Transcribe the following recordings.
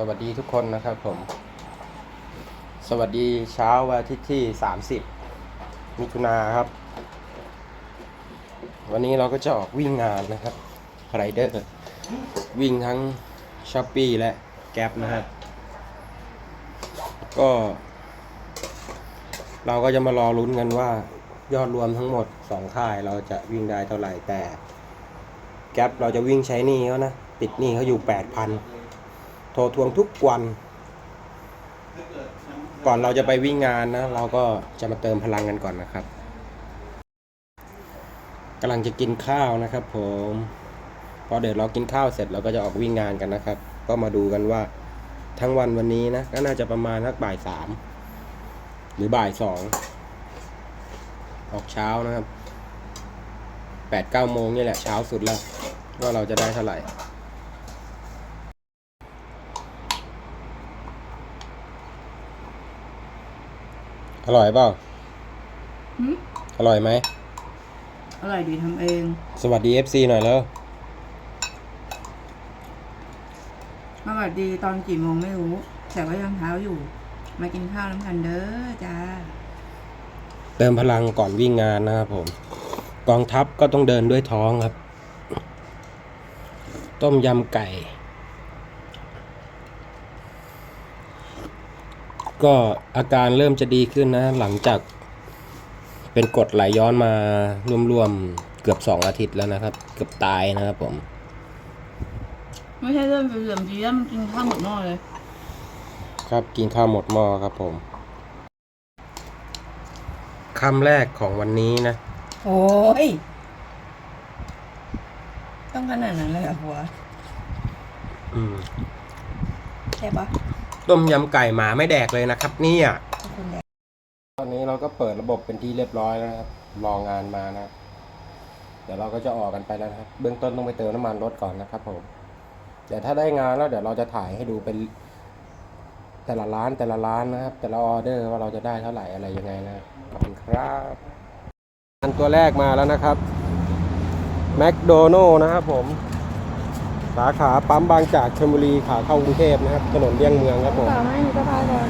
สวัสดีทุกคนนะครับผม สวัสดีเช้าวันอาทิตย์ที่ 30 มิถุนาครับ วันนี้เราก็จะออกวิ่งงานนะครับไรเดอร์วิ่งทั้งช้อปปีและแก๊ปนะครับก็ เราก็จะมารอลุ้นกันว่า ยอดรวมทั้งหมด 2 ค่ายเราจะวิ่งได้เท่าไหร่แต่ แก๊ปเราจะวิ่งใช้นี้เขานะ ติดนี้เขาอยู่ 8,000โทรทวงทุกวัน ก่อนเราจะไปวิ่งงานนะ เราก็จะมาเติมพลังกันก่อนนะครับกำลังจะกินข้าวนะครับ ผมพอเดี๋ยวเรากินข้าวเสร็จเราก็จะออกวิ่งงานกันนะครับ ก็มาดูกันว่าทั้งวันวันนี้นะก็น่าจะประมาณสักบ่ายสามหรือบ่ายสองออกเช้านะครับแปดเก้าโมงนี่แหละเช้าสุดแล้ว ว่าเราจะได้เท่าไหร่ อร่อยเปล่าหืม อร่อยไหม อร่อยดีทำเอง สวัสดี FC หน่อยแล้วอร่อยดีตอนกี่โมงไม่รู้ แต่ว่ายังเช้าอยู่ มากินข้าวน้ำกันเด้อจ้า เติมพลังก่อนวิ่งงานนะครับผม กองทัพก็ต้องเดินด้วยท้องครับ ต้มยำไก่ ก็อาการเริ่มจะดีขึ้นนะ หลังจากเป็นกรดไหลย้อนมารวมๆเกือบสองอาทิตย์แล้วนะครับ เกือบตายนะครับผม ไม่ใช่เรื่องเหลื่อมดีแล้วมันกินข้าวหมดหม้อเลย ครับกินข้าวหมดหม้อครับผมคำแรกของวันนี้นะ โอ้ย ต้องขนาดนั้นเลยเหรอหัวอืม ใช่ปะ ต้มยำไก่หมาไม่แดกเลยนะครับ เนี่ยขอบคุณแดดตอนนี้เราก็เปิดระบบเป็นที่เรียบร้อยแล้วนะครับรองานมานะครับเดี๋ยวเราก็จะออกกันไปแล้วนะครับ เบื้องต้นต้องไปเติมน้ำมันรถก่อนนะครับผมเดี๋ยวถ้าได้งานแล้วเดี๋ยวเราจะถ่ายให้ดูเป็น แต่ละร้านแต่ละร้านนะครับ แต่ละออเดอร์ว่าเราจะได้เท่าไหร่อะไรยังไงนะครับขอบคุณครับอันตัวแรกมาแล้วนะครับแมคโดนัลนะครับผม สาขาปั๊มบางจากชลบุรีขาเข้ากรุงเทพนะครับ ถนนเลี่ยงเมืองครับผมต่อให้หนูจะพาก่อน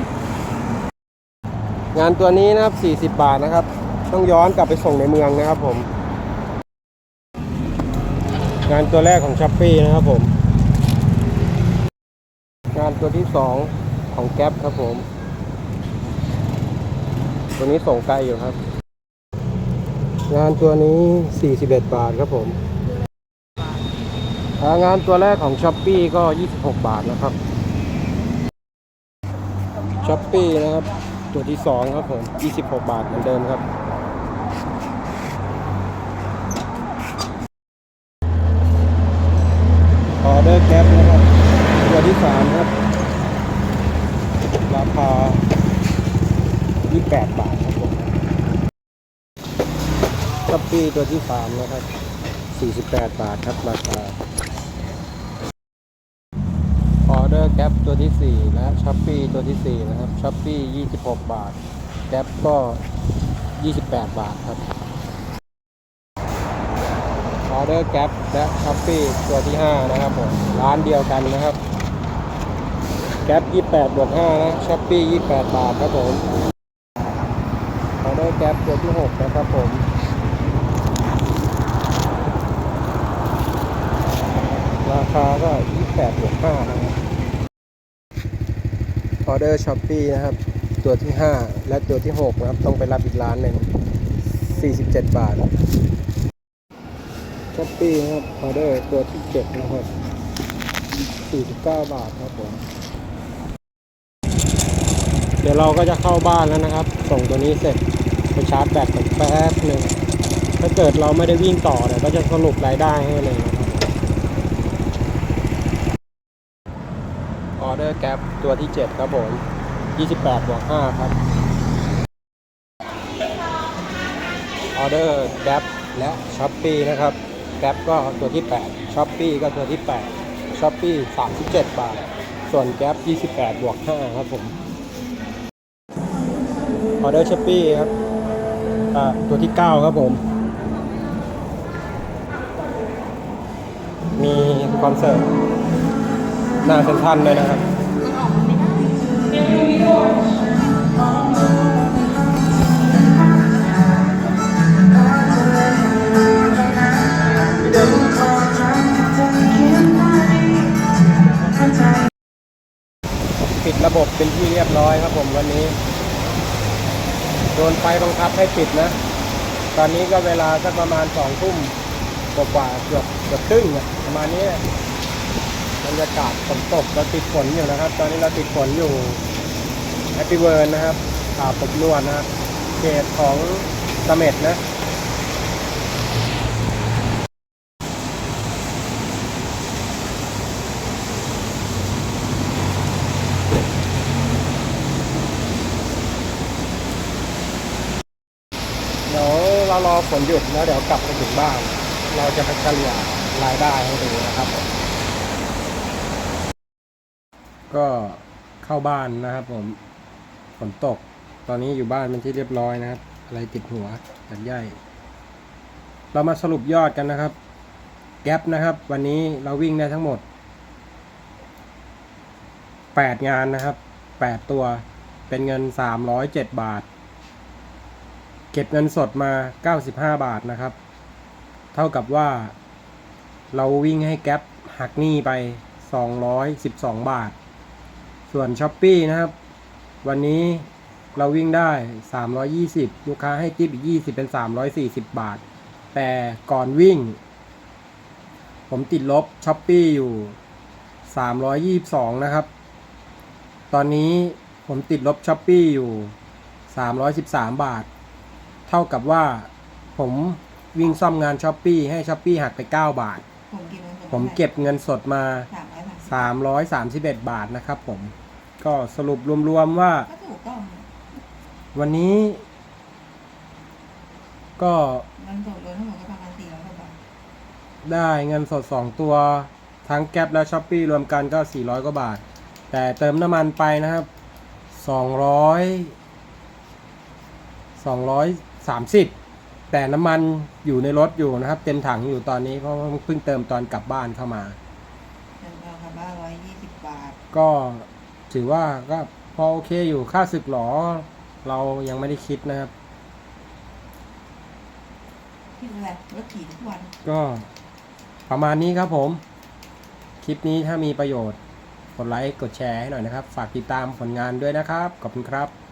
งานตัวนี้นะครับ 40 บาทนะครับ ต้องย้อนกลับไปส่งในเมืองนะครับผม งานตัวแรกของช้อปปี้นะครับผม งานตัวที่สองของแก๊ปครับผม ตัวนี้ส่งไกลอยู่ครับ งานตัวนี้ 41 บาทครับผม งานตัวแรกของช้อปปี้ก็ 26 บาทนะครับช้อปปี้นะครับ ตัวที่สองครับผม 26 บาทเหมือนเดิมครับ ออเดอร์แก๊ปนะครับ ตัวที่สามครับ ราคา 28 บาทครับผมช้อปปี้ตัวที่สามนะครับ 48 บาทครับราคาออเดอร์แก๊ปตัวที่4และช้อปปี้ตัวที่ 4 นะครับช้อปปี้26 บาท แก๊ปก็ 28 บาทครับออเดอร์แก๊ปและช้อปปี้ตัวที่ 5 นะครับผมร้านเดียวกันนะครับ แก๊ป28บวก5นะช้อปปี้28 บาทครับผมออเดอร์แก๊ปตัวที่ 6 นะครับผม รา คาก็28บวก5นะครับออเดอร์ช้อปปี้นะครับ ตัวที่ 5 และตัวที่ 6 นะครับ ต้องไปรับอีกร้านหนึ่ง47 บาทช้อปปี้นะครับออเดอร์ตัวที่ 7 นะครับ 49 บาทครับผมเดี๋ยวเราก็จะเข้าบ้านแล้วนะครับ ส่งตัวนี้เสร็จไปชาร์จแบตก่อนแป๊บหนึ่งถ้าเกิดเราไม่ได้วิ่งต่อเนี่ยก็จะสรุปรายได้ให้เลยนะครับ ออ เดอร์แก๊ปตัวที่ 7 ครับผม 28บวก5ครับออเดอร์แก๊ปและช้อปปี้นะครับแก๊ปก็ตัวที่8ช้อปปี้ก็ตัวที่8ช้อปปี้37 บาท ส่วนแก๊ป28บวก5ครับผมออเดอร์ช้อปปี้ครับอ่าตัวที่ 9 ครับผม มีคอนเสิร์ต หน้าเซ็นทรัลเลยนะครับปิดระบบเป็นที่เรียบร้อยครับผมวันนี้ โดนไฟบังคับให้ปิดนะ ตอนนี้ก็เวลาสักประมาณสองทุ่มกว่าเกือบเกือบครึ่งประมาณนี้ บรรยากาศฝนตกเราติดฝนอยู่นะครับ ตอนนี้เราติดฝนอยู่แฮปปี้เวิร์นนะครับอาบปบนวดนะครับเขตของเสม็ดนะเดี๋ยวเรารอฝนหยุดแล้วเดี๋ยวกลับไปถึงบ้าน เราจะไปเฉลี่ยรายได้ให้ดูนะครับ ก็เข้าบ้านนะครับ ผมฝนตก ตอนนี้อยู่บ้านเป็นที่เรียบร้อยนะครับ อะไรติดหัวตัดใหญ่เรามาสรุปยอดกันนะครับ แก๊ปนะครับ วันนี้เราวิ่งได้ทั้งหมด 8 งานนะครับ 8 ตัวเป็นเงิน 307 บาท เก็บเงินสดมา 95 บาทนะครับ เท่ากับว่า เราวิ่งให้แก๊ปหักหนี้ไป 212 บาท ส่วน s h อ p e e นะครับ วันนี้เราวิ่งได้ 320 ลูกค้าให้ทิปอีก 20 เป็น 340 บาท แต่ก่อนวิ่ง ผมติดลบ s h อ p e e อยู่ 322 นะครับ ตอนนี้ผมติดลบ s h อ p e e อยู่ 313 บาท เท่ากับว่าผมวิ่งซ่อมงานช้อปปี้ให้ช้อปปี้หักไป 9 บาท ผมเก็บเงินสดผมเก็บเงินสดมา สามร้อยสามสิบ331 บาทนะครับผม ก็สรุปรวมๆว่า ก็ถูกต้องวันนี้ ก็เงินสดรวมทั้งหมดก็ประมาณสี่ร้อยกว่าบาทได้เงินสด 2 ตัว ทั้งแก๊ปและช้อปปี้รวมกันก็ 400 กว่าบาท แต่เติมน้ำมันไปนะครับ 200 230 แต่น้ำมันอยู่ในรถอยู่นะครับ เต็มถังอยู่ตอนนี้เพราะว่าเพิ่งเติมตอนกลับบ้านเข้ามา ก็ถือว่าก็พอโอเคอยู่ค่าศึกหรอ เรายังไม่ได้คิดนะครับที่อะไรรถขี่ทุกวัน ก็ประมาณนี้ครับผม คลิปนี้ถ้ามีประโยชน์ กดไลค์ กดแชร์ให้หน่อยนะครับ ฝากติดตามผลงานด้วยนะครับ ขอบคุณครับ